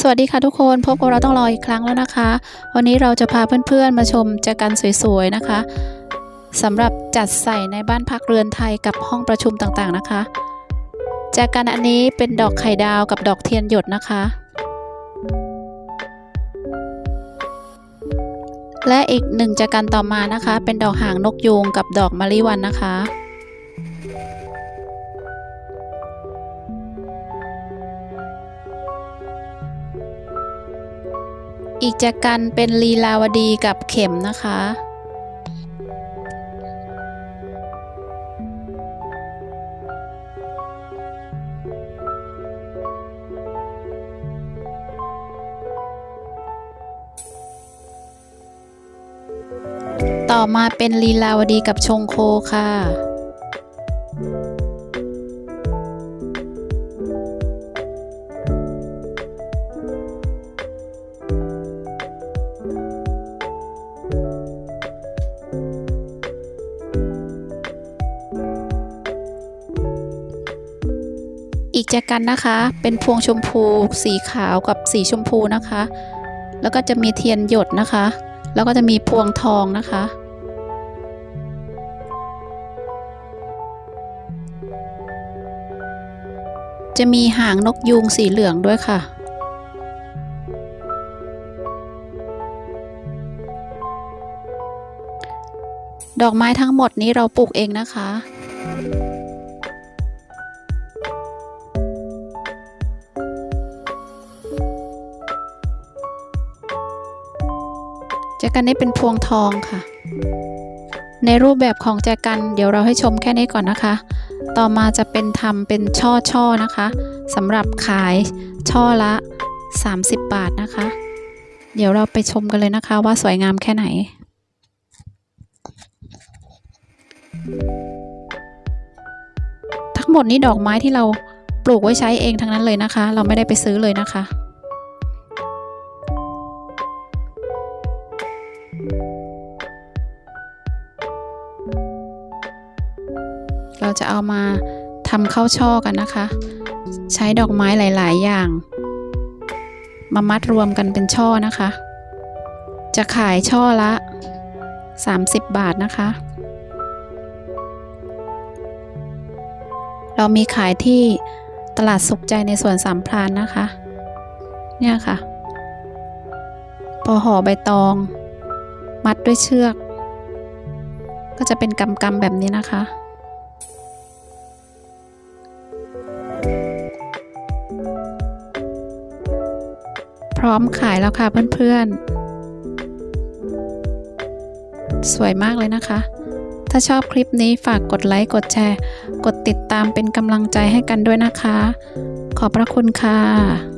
สวัสดีค่ะทุกคนพบกับเราต้องรออีกครั้งแล้วนะคะ วันนี้เราจะพาเพื่อนๆมาชมแจกันสวยๆนะคะสำหรับจัดใส่ในบ้านพักเรือนไทยกับห้องประชุมต่างๆนะคะแจกันอันนี้เป็นดอกไข่ดาวกับดอกเทียนหยดนะคะ และอีกหนึ่งแจกันต่อมานะคะ เป็นดอกหางนกยูงกับดอกมะลิวันนะคะ อีกแจกันเป็นลีลาวดีกับเข็มนะคะ ต่อมาเป็นลีลาวดีกับชงโคค่ะ กแจกันนะคะ เป็นพวงชมพู สีขาวกับสีชมพูนะคะ แล้วก็จะมีเทียนหยดนะคะ แล้วก็จะมีพวงทองนะคะ จะมีหางนกยูงสีเหลืองด้วยค่ะดอกไม้ทั้งหมดนี้เราปลูกเองนะคะ จกันนี้เป็นพวงทองค่ะ ในรูปแบบของแจกันเดี๋ยวเราให้ชมแค่นี้ก่อนนะคะ ต่อมาจะเป็นทำเป็นช่อช่อนะคะสำหรับขายช่อละ 30 บาทนะคะ เดี๋ยวเราไปชมกันเลยนะคะว่าสวยงามแค่ไหน ทั้งหมดนี้ดอกไม้ที่เราปลูกไว้ใช้เองทั้งนั้นเลยนะคะ เราไม่ได้ไปซื้อเลยนะคะ เราจะเอามาทำข้าวช่อกันนะคะ ใช้ดอกไม้หลาย ๆ อย่าง มามัดรวมกันเป็นช่อนะคะ จะขายช่อละ 30 บาทนะคะ เรามีขายที่ตลาดสุขใจในสวนสามพรานนะคะ เนี่ยค่ะ พอห่อใบตอง มัดด้วยเชือก ก็จะเป็นกำๆแบบนี้นะคะ ร้อมขายแล้วค่ะเพื่อนๆ สวยมากเลยนะคะ ถ้าชอบคลิปนี้ฝากกดไลค์ กดแชร์ กดติดตามเป็นกำลังใจให้กันด้วยนะคะ ขอบพระคุณค่ะ